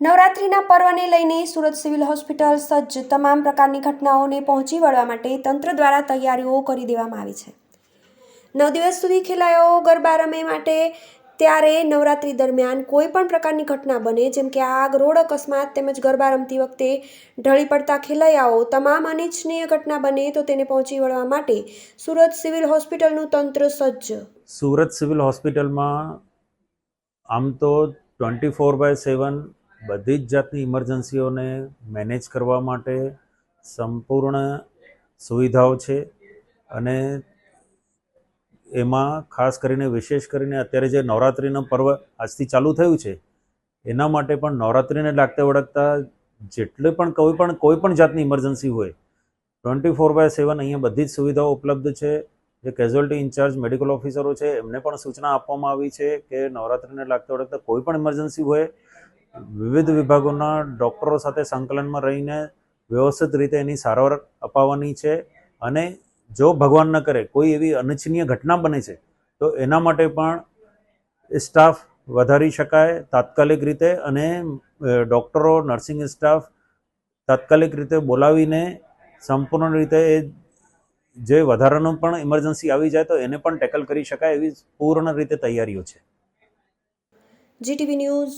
નવરાત્રિના પર્વને લઈને સુરત સિવિલ હોસ્પિટલ સજ્જ તમામ પ્રકારની ઘટનાઓને પહોંચી વળવા માટે તંત્ર દ્વારા તૈયારીઓ કરી દેવામાં આવી છે. નવ દિવસ સુધી ખેલાયો ગરબા રમે માટે ત્યારે નવરાત્રિ દરમિયાન કોઈ પણ પ્રકારની ઘટના બને, જેમ કે આગ, રોડ અકસ્માત તેમજ ગરબા રમતી વખતે ઢળી પડતા ખેલૈયાઓ તમામ અનિચ્છનીય ઘટના બને તો તેને પહોંચી વળવા માટે સુરત સિવિલ હોસ્પિટલનું તંત્ર સજ્જ. સુરત સિવિલ હોસ્પિટલમાં આમ તો ટ્વેન્ટી ફોર બાય સેવન બધી જ જાતની ઇમરજન્સીઓને મેનેજ કરવા માટે સંપૂર્ણ સુવિધાઓ છે અને એમાં ખાસ કરીને, વિશેષ કરીને અત્યારે જે નવરાત્રિનું પર્વ આજથી ચાલુ થયું છે, એના માટે પણ નવરાત્રિને લાગતે વળગતા જેટલે પણ કોઈ પણ કોઈ પણ જાતની ઇમરજન્સી હોય, ટ્વેન્ટી ફોર બાય સેવન અહીંયા બધી જ સુવિધાઓ ઉપલબ્ધ છે. જે કેઝ્યુઅલ્ટી ઇન્ચાર્જ મેડિકલ ઓફિસરો છે, એમને પણ સૂચના આપવામાં આવી છે કે નવરાત્રિને લાગતા વળગતા કોઈ પણ ઇમરજન્સી હોય વિવિધ વિભાગોના ડૉક્ટરો સાથે સંકલનમાં રહીને વ્યવસ્થિત રીતે એની સારવાર અપાવવાની છે. અને જો ભગવાન ન કરે કોઈ એવી અનિચ્છનીય ઘટના બને છે તો એના માટે પણ સ્ટાફ વધારી શકાય તાત્કાલિક રીતે અને ડૉક્ટરો નર્સિંગ સ્ટાફ તાત્કાલિક રીતે બોલાવીને સંપૂર્ણ રીતે એ જે વધારાનું પણ ઇમરજન્સી આવી જાય તો એને પણ ટેકલ કરી શકાય એવી પૂર્ણ રીતે તૈયારીઓ છે. GTV news